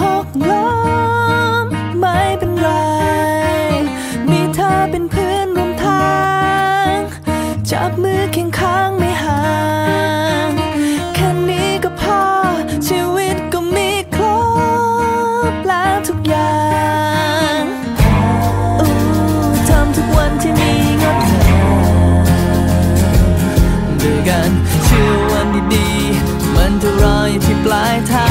หกล้มไม่เป็นไร มีเธอเป็นเพื่อนร่วมทาง จับมือเคียงข้างไม่ห่าง แค่นี้ก็พอ ชีวิตก็มีครบแล้วทุกอย่างทำทุกวันที่มีงดงามด้วยกันเชื่อวันดีๆ มันจะรออยู่ที่ปลายทาง